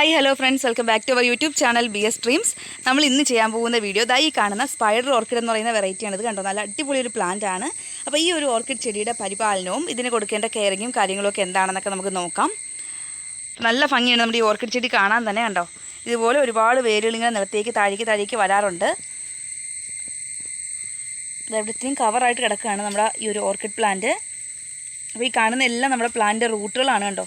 Hi hello friends welcome back to our YouTube channel B S dreams നമ്മൾ ഇന്ന് ചെയ്യാൻ പോകുന്ന വീഡിയോ ദാ ഈ കാണുന്ന സ്പൈഡർ ഓർക്കിഡ് എന്ന് പറയുന്ന വെറൈറ്റിയാണ് ഇത് കണ്ടോ? നല്ല അടിപൊളി ഒരു പ്ലാന്റ് ആണ്. അപ്പോൾ ഈ ഒരു ഓർക്കിഡ് ചെടിയുടെ പരിപാലനവും ഇതിന് കൊടുക്കേണ്ട കെയറിങ്ങും കാര്യങ്ങളൊക്കെ എന്താണെന്നൊക്കെ നമുക്ക് നോക്കാം. നല്ല ഭംഗിയാണ് നമ്മുടെ ഈ ഓർക്കിഡ് ചെടി കാണാൻ തന്നെ കണ്ടോ? ഇതുപോലെ ഒരുപാട് വേരുകൾ ഇങ്ങനെ നിലത്തേക്ക് താഴേക്ക് താഴേക്ക് വരാറുണ്ട്. ഇതെവിടത്തെയും കവറായിട്ട് കിടക്കുകയാണ് നമ്മുടെ ഈ ഒരു ഓർക്കിഡ് പ്ലാന്റ് അപ്പോൾ ഈ കാണുന്ന എല്ലാം നമ്മുടെ പ്ലാന്റിന്റെ റൂട്ടുകളാണ് കണ്ടോ?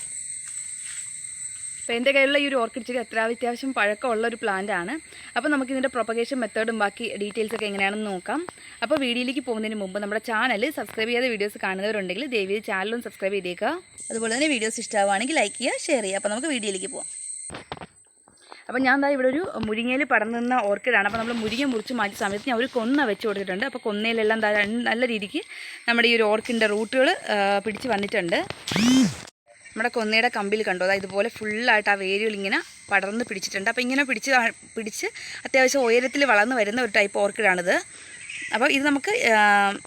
അപ്പോൾ എന്റെ കയ്യിലുള്ള ഈ ഒരു ഓർക്കിഡ് ചെടി അത്ര അത്യാവശ്യം പഴക്കമുള്ള ഒരു പ്ലാന്റ് ആണ്. അപ്പോൾ നമുക്ക് ഇതിന്റെ പ്രൊപ്പഗേഷൻ മെത്തേഡും ബാക്കി ഡീറ്റെയിൽസ് ഒക്കെ എങ്ങനെയാണെന്ന് നോക്കാം. അപ്പോൾ വീഡിയോയിലേക്ക് പോകുന്നതിന് മുമ്പ് നമ്മുടെ ചാനൽ സബ്സ്ക്രൈബ് ചെയ്യാതെ വീഡിയോസ് കാണുന്നവരുണ്ടെങ്കിൽ ദയവ് ചാനലും സബ്സ്ക്രൈബ് ചെയ്തേക്കുക. അതുപോലെ തന്നെ വീഡിയോസ് ഇഷ്ടമാവുകയാണെങ്കിൽ ലൈക്ക് ചെയ്യുക ഷെയർ ചെയ്യുക. അപ്പോൾ നമുക്ക് വീഡിയോയിലേക്ക് പോകാം അപ്പം ഞാൻ എന്താ ഇവിടെ ഒരു മുരിങ്ങയിൽ പടർന്നു നിന്ന ഓർക്കിഡാണ് അപ്പോൾ നമ്മൾ മുരിങ്ങ മുറിച്ച് മാറ്റിയ സമയത്ത് ഞാൻ ഒരു കൊന്ന വെച്ച് കൊടുത്തിട്ടുണ്ട്. അപ്പോൾ കൊന്നയിലെല്ലാം നല്ല രീതിക്ക് നമ്മുടെ ഈ ഒരു ഓർക്കിഡിന്റെ റൂട്ടുകൾ പിടിച്ച് വന്നിട്ടുണ്ട്. നമ്മുടെ കൊന്നയുടെ കമ്പിൽ കണ്ടു. അതായത് ഇതുപോലെ ഫുള്ളായിട്ട് ആ വേരുകൾ ഇങ്ങനെ പടർന്ന് പിടിച്ചിട്ടുണ്ട്. അപ്പോൾ ഇങ്ങനെ പിടിച്ച് പിടിച്ച് അത്യാവശ്യം ഉയരത്തിൽ വളർന്ന് വരുന്ന ഒരു ടൈപ്പ് ഓർക്കിഡാണിത് അപ്പോൾ ഇത് നമുക്ക്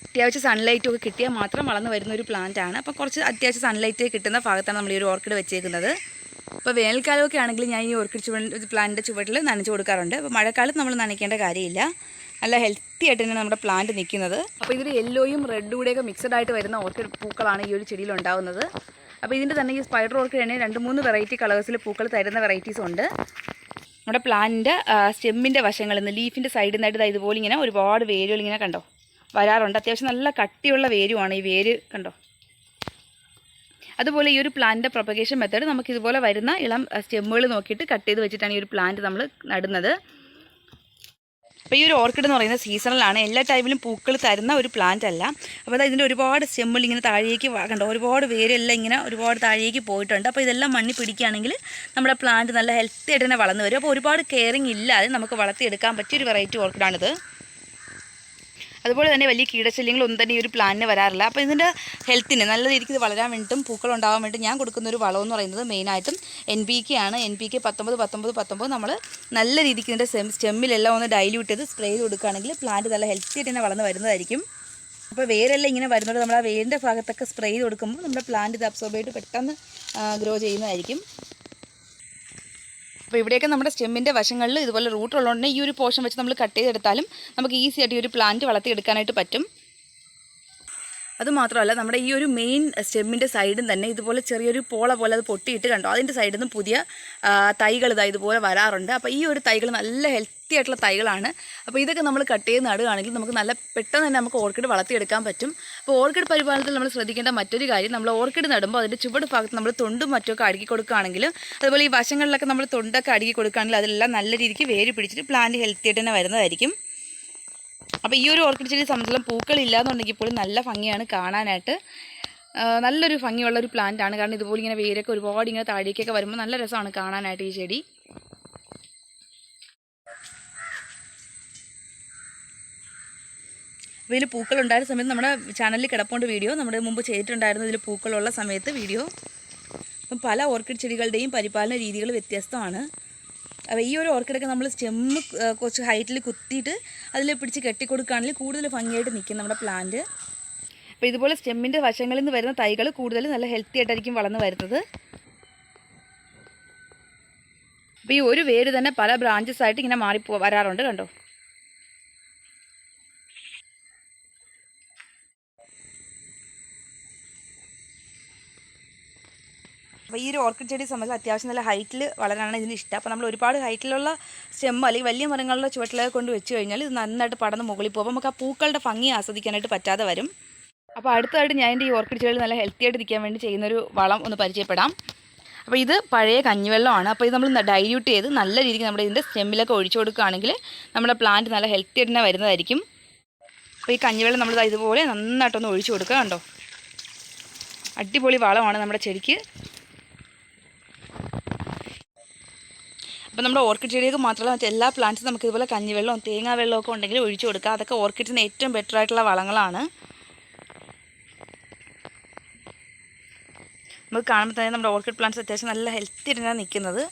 അത്യാവശ്യം സൺലൈറ്റും ഒക്കെ കിട്ടിയാൽ മാത്രം വളർന്ന് വരുന്ന ഒരു പ്ലാന്റ് ആണ്. അപ്പോൾ കുറച്ച് അത്യാവശ്യം സൺലൈറ്റ് കിട്ടുന്ന ഭാഗത്താണ് നമ്മൾ ഈ ഒരു ഓർക്കിഡ് വെച്ചേക്കുന്നത്. അപ്പോൾ വേനൽക്കാലമൊക്കെ ആണെങ്കിൽ ഞാൻ ഈ ഓർക്കിഡ് ചുവട് പ്ലാന്റിന്റെ ചുവട്ടിൽ നനച്ച് കൊടുക്കാറുണ്ട്. അപ്പോൾ മഴക്കാലത്ത് നമ്മൾ നനയ്ക്കേണ്ട കാര്യമില്ല. നല്ല ഹെൽത്തി ആയിട്ട് തന്നെ നമ്മുടെ പ്ലാന്റ് നിൽക്കുന്നത്. അപ്പോൾ ഇതിൽ യെല്ലോയും റെഡും കൂടെയൊക്കെ മിക്സഡ് ആയിട്ട് വരുന്ന ഓർക്കിഡ് പൂക്കളാണ് ഈ ഒരു ചെടിയിൽ ഉണ്ടാകുന്നത് അപ്പോൾ ഇതിന്റെ തന്നെ ഈ സ്പൈഡർ ഓർക്കിഡ് തന്നെ രണ്ട് മൂന്ന് വെറൈറ്റി കളേഴ്സിൽ പൂക്കൾ തരുന്ന വെറൈറ്റീസ് ഉണ്ട്. നമ്മുടെ പ്ലാന്റിന്റെ സ്റ്റെമ്മിന്റെ വശങ്ങളിൽ നിന്ന് ലീഫിന്റെ സൈഡിൽ നിന്നായിട്ട് ഇതാ ഇതുപോലെ ഇങ്ങനെ ഒരുപാട് വേരുകൾ ഇങ്ങനെ കണ്ടോ? വരാറുണ്ട്. അത്യാവശ്യം നല്ല കട്ടിയുള്ള വേരുമാണ് ഈ വേര് കണ്ടോ? അതുപോലെ ഈ ഒരു പ്ലാന്റിന്റെ പ്രൊപ്പഗേഷൻ മെത്തേഡ് നമുക്ക് ഇതുപോലെ വരുന്ന ഇളം സ്റ്റെമ്മുകൾ നോക്കിയിട്ട് കട്ട് ചെയ്ത് വെച്ചിട്ടാണ് ഈ ഒരു പ്ലാന്റ് നമ്മൾ നടുന്നത്. അപ്പോൾ ഈ ഒരു ഓർക്കിഡ് എന്ന് പറയുന്നത് സീസണലാണ് എല്ലാ ടൈമിലും പൂക്കൾ തരുന്ന ഒരു പ്ലാന്റ് അല്ല. അപ്പോൾ അതായത് ഇതിന്റെ ഒരുപാട് സ്റ്റെമ്മിൽ ഇങ്ങനെ താഴേക്ക് കണ്ടോ? ഒരുപാട് വേരെല്ലാം ഇങ്ങനെ ഒരുപാട് താഴേക്ക് പോയിട്ടുണ്ട്. അപ്പോൾ ഇതെല്ലാം മണ്ണി പിടിക്കുകയാണെങ്കിൽ നമ്മുടെ പ്ലാന്റ് നല്ല ഹെൽത്തി ആയിട്ട് തന്നെ വളർന്നു വരും. അപ്പോൾ ഒരുപാട് കെയറിങ് ഇല്ലാതെ നമുക്ക് വളർത്തിയെടുക്കാൻ പറ്റിയ ഒരു വെറൈറ്റി ഓർക്കിഡാണിത് അതുപോലെ തന്നെ വലിയ കീടശല്യങ്ങളൊന്നും തന്നെ ഈ ഒരു പ്ലാന്റിന് വരാറില്ല. അപ്പോൾ ഇതിന്റെ ഹെൽത്തിന് നല്ല രീതിക്ക് ഇത് വളരാൻ വേണ്ടിയിട്ടും പൂക്കൾ ഉണ്ടാകാൻ വേണ്ടി ഞാൻ കൊടുക്കുന്ന ഒരു വളമെന്ന് പറയുന്നത് മെയിനായിട്ടും എൻ പി കെ ആണ്. എൻ പി കെ പത്തൊമ്പത് പത്തൊമ്പത് പത്തൊമ്പത് നമ്മൾ നല്ല രീതിക്ക് ഇതിന്റെ സ്റ്റെമ്മിലെല്ലാം ഒന്ന് ഡൈല്യൂട്ട് ചെയ്ത് സ്പ്രേ ചെയ്ത് കൊടുക്കുകയാണെങ്കിൽ പ്ലാന്റ് നല്ല ഹെൽത്തി ആയിട്ട് തന്നെ വളർന്ന് വരുന്നതായിരിക്കും. അപ്പോൾ വേരെല്ലാം ഇങ്ങനെ വരുന്നത് നമ്മൾ ആ വേരിന്റെ ഭാഗത്തൊക്കെ സ്പ്രേ ചെയ്ത് കൊടുക്കുമ്പോൾ നമ്മുടെ പ്ലാന്റ് ഇത് അബ്സോർബ് ചെയ്ത് പെട്ടെന്ന് ഗ്രോ ചെയ്യുന്നതായിരിക്കും. അപ്പോൾ ഇവിടെയൊക്കെ നമ്മുടെ സ്റ്റെമ്മിന്റെ വശങ്ങളിൽ ഇതുപോലെ റൂട്ട് ഉള്ളതുകൊണ്ട് ഈ ഒരു പോർഷൻ വെച്ച് നമ്മൾ കട്ട് ചെയ്തെടുത്താലും നമുക്ക് ഈസി ആയിട്ട് ഈ ഒരു പ്ലാന്റ് വളർത്തിയെടുക്കാനായിട്ട് പറ്റും. അതുമാത്രമല്ല നമ്മുടെ ഈ ഒരു മെയിൻ സ്റ്റെമ്മിന്റെ സൈഡും തന്നെ ഇതുപോലെ ചെറിയൊരു പോള പോലെ അത് പൊട്ടിയിട്ട് കണ്ടോ? അതിന്റെ സൈഡിൽ നിന്ന് പുതിയ തൈകൾ ഇതാ ഇതുപോലെ വരാറുണ്ട്. അപ്പോൾ ഈ ഒരു തൈകൾ നല്ല ഹെൽത്തി ആയിട്ടുള്ള തൈകളാണ്. അപ്പോൾ ഇതൊക്കെ നമ്മൾ കട്ട് ചെയ്ത് നടുകയാണെങ്കിൽ നമുക്ക് നല്ല പെട്ടെന്ന് തന്നെ നമുക്ക് ഓർക്കിഡ് വളർത്തിയെടുക്കാൻ പറ്റും. അപ്പോൾ ഓർക്കിഡ് പരിപാലനത്തിൽ നമ്മൾ ശ്രദ്ധിക്കേണ്ട മറ്റൊരു കാര്യം നമ്മൾ ഓർക്കിഡ് നടുമ്പോൾ അതിന്റെ ചുവട് ഭാഗത്ത് നമ്മൾ തൊണ്ടും മറ്റൊക്കെ അടുക്കി കൊടുക്കുകയാണെങ്കിലും അതുപോലെ ഈ വശങ്ങളിലൊക്കെ നമ്മൾ തൊണ്ടൊക്കെ അടുക്കി കൊടുക്കുകയാണെങ്കിൽ അതെല്ലാം നല്ല രീതിക്ക് വേര് പിടിച്ചിട്ട് പ്ലാന്റ് ഹെൽത്തി ആയിട്ട് തന്നെ വരുന്നതായിരിക്കും. അപ്പോൾ ഈ ഒരു ഓർക്കിഡ് ചെടി സംബന്ധിച്ചും പൂക്കളില്ല എന്നുണ്ടെങ്കിൽ പോലും നല്ല ഭംഗിയാണ് കാണാനായിട്ട്. നല്ലൊരു ഭംഗിയുള്ള ഒരു പ്ലാന്റ് ആണ്. കാരണം ഇതുപോലെ ഇങ്ങനെ വേരൊക്കെ ഒരുപാട് ഇങ്ങനെ താഴേക്കൊക്കെ വരുമ്പോൾ നല്ല രസമാണ് കാണാനായിട്ട് ഈ ചെടി. അപ്പോൾ ഇതിൽ പൂക്കൾ ഉണ്ടായിരുന്ന സമയത്ത് നമ്മുടെ ചാനലിൽ കിടപ്പുണ്ട് വീഡിയോ നമ്മുടെ മുമ്പ് ചെയ്തിട്ടുണ്ടായിരുന്നു ഇതിൽ പൂക്കളുള്ള സമയത്ത് വീഡിയോ അപ്പം പല ഓർക്കിഡ് ചെടികളുടെയും പരിപാലന രീതികൾ വ്യത്യസ്തമാണ്. അപ്പോൾ ഈ ഒരു ഓർക്കിഡൊക്കെ നമ്മൾ സ്റ്റെമ്മ് കുറച്ച് ഹൈറ്റിൽ കുത്തിയിട്ട് അതിൽ പിടിച്ച് കെട്ടിക്കൊടുക്കുകയാണെങ്കിൽ കൂടുതൽ ഭംഗിയായിട്ട് നിൽക്കും നമ്മുടെ പ്ലാന്റ് അപ്പോൾ ഇതുപോലെ സ്റ്റെമ്മിന്റെ വശങ്ങളിൽ നിന്ന് വരുന്ന തൈകൾ കൂടുതൽ നല്ല ഹെൽത്തി ആയിട്ടായിരിക്കും വളർന്ന് വരുന്നത്. അപ്പോൾ ഈ ഒരു വേര് തന്നെ പല ബ്രാഞ്ചസ് ആയിട്ട് ഇങ്ങനെ മാറി വരാറുണ്ട് കണ്ടോ? അപ്പോൾ ഈ ഒരു ഓർക്കിഡ് ചെടി സംബന്ധിച്ച് അത്യാവശ്യം നല്ല ഹൈറ്റിൽ വളരാനാണ് ഇതിന് ഇഷ്ടം. അപ്പോൾ നമ്മൾ ഒരുപാട് ഹൈറ്റിലുള്ള സ്റ്റെമ്മ് അല്ലെങ്കിൽ വലിയ മരങ്ങളുടെ ചുവട്ടിലൊക്കെ കൊണ്ട് വെച്ച് കഴിഞ്ഞാൽ ഇത് നന്നായിട്ട് പടന്ന് മുകളിൽ പോകും. നമുക്ക് ആ പൂക്കളുടെ ഭംഗി ആസ്വദിക്കാനായിട്ട് പറ്റാതെ വരും. അപ്പോൾ അടുത്തതായിട്ട് ഞാൻ എന്റെ ഈ ഓർക്കിഡ് ചെടികൾ നല്ല ഹെൽത്തി ആയിട്ട് ഇരിക്കാൻ വേണ്ടി ചെയ്യുന്നൊരു വളം ഒന്ന് പരിചയപ്പെടാം. അപ്പോൾ ഇത് പഴയ കഞ്ഞിവെള്ളമാണ്. അപ്പോൾ ഇത് നമ്മൾ ഡൈല്യൂട്ട് ചെയ്ത് നല്ല രീതിക്ക് നമ്മുടെ ഇതിന്റെ സ്റ്റെമ്മിലൊക്കെ ഒഴിച്ചു കൊടുക്കുകയാണെങ്കിൽ നമ്മുടെ പ്ലാന്റ് നല്ല ഹെൽത്തി ആയിട്ട് തന്നെ വരുന്നതായിരിക്കും. അപ്പോൾ ഈ കഞ്ഞിവെള്ളം നമ്മൾ ഇതുപോലെ നന്നായിട്ടൊന്ന് ഒഴിച്ചു കൊടുക്കുക കണ്ടോ? അടിപൊളി വളമാണ് നമ്മുടെ ചെടിക്ക് അപ്പോൾ നമ്മുടെ ഓർക്കിഡ് ചെടിയൊക്കെ മാത്രമല്ല മറ്റേ എല്ലാ പ്ലാന്റ്സും നമുക്ക് ഇതുപോലെ കഞ്ഞിവെള്ളവും തേങ്ങാ വെള്ളവും ഒക്കെ ഉണ്ടെങ്കിൽ ഒഴിച്ചു കൊടുക്കുക. അതൊക്കെ ഓർക്കിഡിന് ഏറ്റവും ബെറ്റർ ആയിട്ടുള്ള വളങ്ങളാണ്. നമുക്ക് കാണുമ്പോൾ തന്നെ നമ്മുടെ ഓർക്കിഡ് പ്ലാന്റ്സ് അത്യാവശ്യം നല്ല ഹെൽത്തി ആയിട്ടാണ് നിൽക്കുന്നത്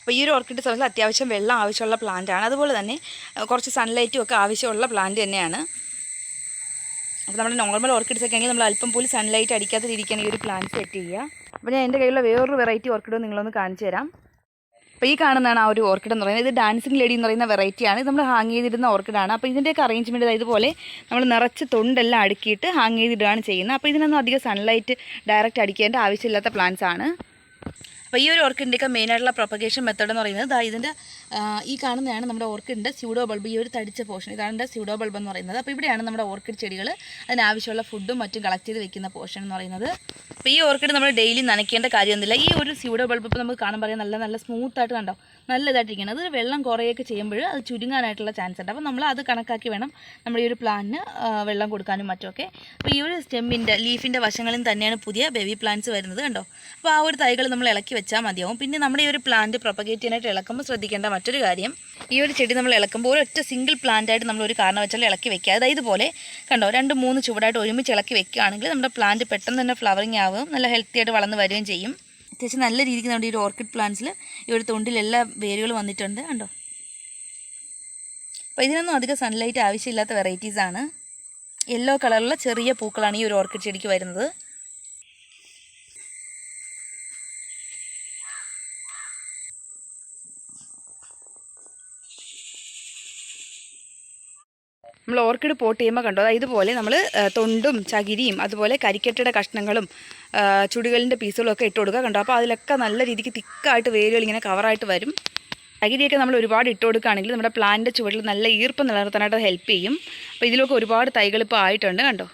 അപ്പോൾ ഈ ഒരു ഓർക്കിഡ് സമയത്ത് അത്യാവശ്യം വെള്ളം ആവശ്യമുള്ള പ്ലാന്റ് ആണ്. അതുപോലെ തന്നെ കുറച്ച് സൺലൈറ്റും ഒക്കെ ആവശ്യമുള്ള പ്ലാന്റ് തന്നെയാണ്. അപ്പോൾ നമ്മൾ നോർമൽ ഓർക്കിഡ്സ് ഒക്കെ നമ്മൾ അല്പം പോലും സൺലൈറ്റ് അടിക്കാത്ത രീതിക്കാണ് ഈ ഒരു പ്ലാന്റ് സെറ്റ് ചെയ്യുക. അപ്പോൾ ഞാൻ എന്റെ കയ്യിലുള്ള വേറൊരു വെറൈറ്റി ഓർക്കിഡ് നിങ്ങളൊന്ന് കാണിച്ചു തരാം. അപ്പോൾ ഈ കാണുന്നതാണ് ആ ഒരു ഓർക്കിഡ് എന്ന് പറയുന്നത്. ഇത് ഡാൻസിങ് ലേഡി എന്ന് പറയുന്ന വെറൈറ്റിയാണ് ഇത് നമ്മൾ ഹാങ് ചെയ്തിരുന്ന ഓർക്കിഡാണ് അപ്പോൾ ഇതിന്റെയൊക്കെ അറേഞ്ച്മെന്റ് ഇതുപോലെ നമ്മൾ നിറച്ച് തൊണ്ടെല്ലാം അടുക്കിയിട്ട് ഹാങ് ചെയ്തിടുകയാണ് ചെയ്യുന്നത്. അപ്പോൾ ഇതിനൊന്നും അധികം സൺലൈറ്റ് ഡയറക്റ്റ് അടിക്കേണ്ട ആവശ്യമില്ലാത്ത പ്ലാന്റ്സ് ആണ്. അപ്പോൾ ഈ ഒരു ഓർക്കിഡിന്റെയൊക്കെ മെയിനായിട്ടുള്ള പ്രൊപ്പഗേഷൻ മെത്തേഡ് എന്ന് പറയുന്നത് ഇതിന്റെ ഈ കാണുന്നതാണ് നമ്മുടെ ഓർക്കിഡിന്റെ സ്യൂഡോ ബൾബ് ഈ ഒരു തടിച്ച പോർഷൻ. ഇതാണ് സ്യൂഡോ ബൾബ് എന്ന് പറയുന്നത്. അപ്പോൾ ഇവിടെയാണ് നമ്മുടെ ഓർക്കിഡ് ചെടികൾ അതിനാവശ്യമുള്ള ഫുഡും മറ്റും കളക്ട് ചെയ്ത് വെക്കുന്ന പോർഷൻ എന്ന് പറയുന്നത്. അപ്പോൾ ഈ ഓർക്കിഡ് നമ്മൾ ഡെയിലി നനയ്ക്കേണ്ട കാര്യമൊന്നുമില്ല ഈ ഒരു സ്യൂഡോ ബൾബ് ഇപ്പോൾ നമുക്ക് കാണാൻ പറയാം നല്ല നല്ല സ്മൂത്തായിട്ട് കണ്ടോ? നല്ല ഇതായിട്ടിരിക്കണം അത് വെള്ളം കുറേയൊക്കെ ചെയ്യുമ്പോൾ അത് ചുരുങ്ങാനായിട്ടുള്ള ചാൻസ് ഉണ്ട്. അപ്പോൾ നമ്മൾ അത് കണക്കാക്കി വേണം നമ്മൾ ഈ ഒരു പ്ലാന്റിന് വെള്ളം കൊടുക്കാനും മറ്റുമൊക്കെ. അപ്പോൾ ഈ ഒരു സ്റ്റെമ്മിന്റെ ലീഫിന്റെ വശങ്ങളിൽ തന്നെയാണ് പുതിയ ബേബി പ്ലാന്റ്സ് വരുന്നത് കണ്ടോ? അപ്പോൾ ആ ഒരു തൈകൾ നമ്മൾ ഇളക്കി വെച്ചാൽ മതിയാവും. പിന്നെ നമ്മുടെ ഈ ഒരു പ്ലാന്റ് പ്രൊപ്പഗേറ്റ് ചെയ്യാനായിട്ട് ഇളക്കുമ്പോൾ ശ്രദ്ധിക്കേണ്ട മറ്റൊരു കാര്യം ഈ ഒരു ചെടി നമ്മൾ ഇളക്കുമ്പോൾ ഒറ്റ സിംഗിൾ പ്ലാന്റ് ആയിട്ട് നമ്മൾ ഒരു കാരണവച്ചാൽ ഇളക്കി വെക്കുക. അതായത് ഇതുപോലെ കണ്ടോ രണ്ട് മൂന്ന് ചുവടായിട്ട് ഒരുമിച്ച് ഇളക്കി വെക്കുകയാണെങ്കിൽ നമ്മുടെ പ്ലാന്റ് പെട്ടെന്ന് തന്നെ ഫ്ലവറിങ് ആവും നല്ല ഹെൽത്തി ആയിട്ട് വളർന്ന് വരികയും ചെയ്യും. അത്യാവശ്യം നല്ല രീതിക്ക് നമ്മുടെ ഈ ഒരു ഓർക്കിഡ് പ്ലാന്റ്സിൽ ഈ ഒരു തൊണ്ടിൽ എല്ലാ വേരുകൾ വന്നിട്ടുണ്ട് കണ്ടോ? അപ്പോൾ ഇതിനൊന്നും അധികം സൺലൈറ്റ് ആവശ്യമില്ലാത്ത വെറൈറ്റീസാണ് യെല്ലോ കളറുള്ള ചെറിയ പൂക്കളാണ് ഈ ഒരു ഓർക്കിഡ് ചെടിക്ക് വരുന്നത്. നമ്മൾ ഓർക്കിഡ് പോട്ട് ചെയ്യുമ്പോൾ കണ്ടോ? അതായത് ഇതുപോലെ നമ്മൾ തൊണ്ടും ചകിരിയും അതുപോലെ കരിക്കട്ടയുടെ കഷ്ണങ്ങളും ചുടികളിന്റെ പീസുകളും ഒക്കെ ഇട്ട് കൊടുക്കുക കണ്ടോ? അപ്പോൾ അതിലൊക്കെ നല്ല രീതിക്ക് തിക്കായിട്ട് വേരുകൾ ഇങ്ങനെ കവറായിട്ട് വരും. ചകിരിയൊക്കെ നമ്മൾ ഒരുപാട് ഇട്ട് കൊടുക്കുകയാണെങ്കിൽ നമ്മുടെ പ്ലാന്റിന്റെ ചുവട്ടിൽ നല്ല ഈർപ്പം നിലനിർത്താനായിട്ട് ഹെൽപ്പ് ചെയ്യും. അപ്പോൾ ഇതിലൊക്കെ ഒരുപാട് തൈകൾ ഇപ്പോൾ ആയിട്ടുണ്ട് കണ്ടോ?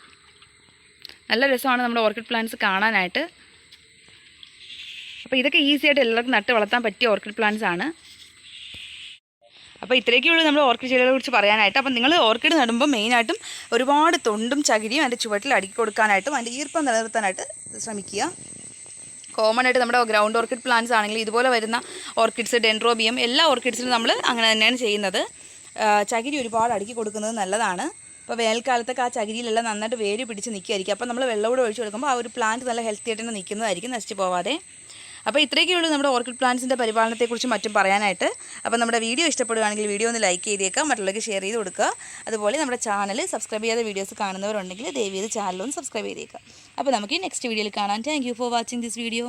നല്ല രസമാണ് നമ്മുടെ ഓർക്കിഡ് പ്ലാന്റ്സ് കാണാനായിട്ട്. അപ്പോൾ ഇതൊക്കെ ഈസിയായിട്ട് എല്ലാവർക്കും നട്ട് വളർത്താൻ പറ്റിയ ഓർക്കിഡ് പ്ലാന്റ്സ് ആണ്. അപ്പോൾ ഇത്രയൊക്കെയുള്ളൂ നമ്മൾ ഓർക്കിഡ് ചെടികളെ കുറിച്ച് പറയാനായിട്ട്. അപ്പം നിങ്ങൾ ഓർക്കിഡ് നടുമ്പോൾ മെയിനായിട്ടും ഒരുപാട് തൊണ്ടും ചകിരിയും അതിന്റെ ചുവട്ടിൽ അടുക്കി കൊടുക്കാനായിട്ടും അതിന്റെ ഈർപ്പം നിലനിർത്താനായിട്ട് ശ്രമിക്കുക. കോമൺ ആയിട്ട് നമ്മുടെ ഗ്രൗണ്ട് ഓർക്കിഡ് പ്ലാന്റ്സ് ആണെങ്കിൽ ഇതുപോലെ വരുന്ന ഓർക്കിഡ്സ് ഡെൻഡ്രോബിയം എല്ലാ ഓർക്കിഡ്സിനും നമ്മൾ അങ്ങനെ തന്നെയാണ് ചെയ്യുന്നത്. ചകിരി ഒരുപാട് അടുക്കി കൊടുക്കുന്നത് നല്ലതാണ്. അപ്പോൾ വേനൽക്കാലത്തൊക്കെ ആ ചകിരിയിലെല്ലാം നന്നായിട്ട് വേര് പിടിച്ച് നിൽക്കുമായിരിക്കും അപ്പോൾ നമ്മൾ വെള്ളം കൂടെ ഒഴിച്ച് കൊടുക്കുമ്പോൾ ആ ഒരു പ്ലാന്റ് നല്ല ഹെൽത്തി ആയിട്ട് തന്നെ നിൽക്കുന്നതായിരിക്കും നശിച്ചു പോവാതെ. അപ്പോൾ ഇത്രയൊക്കെ ഉള്ളൂ നമ്മുടെ ഓർക്കിഡ് പ്ലാന്റ്സിന്റെ പരിപാലനത്തെക്കുറിച്ച് മറ്റും പറയാനായിട്ട്. അപ്പോൾ നമ്മുടെ വീഡിയോ ഇഷ്ടപ്പെടുകയാണെങ്കിൽ വീഡിയോ ഒന്ന് ലൈക്ക് ചെയ്തേക്കാം മറ്റുള്ളവർക്ക് ഷെയർ ചെയ്ത് കൊടുക്കുക. അതുപോലെ നമ്മുടെ ചാനൽ സബ്സ്ക്രൈബ് ചെയ്യാതെ വീഡിയോസ് കാണുന്നവരുണ്ടെങ്കിൽ ദയവ് ചെയ്ത് ചാനലൊന്ന് സബ്സ്ക്രൈബ് ചെയ്തേക്കാം അപ്പോൾ നമുക്ക് ഈ നെക്സ്റ്റ് വീഡിയോയിൽ കാണാം. Thank for watching this video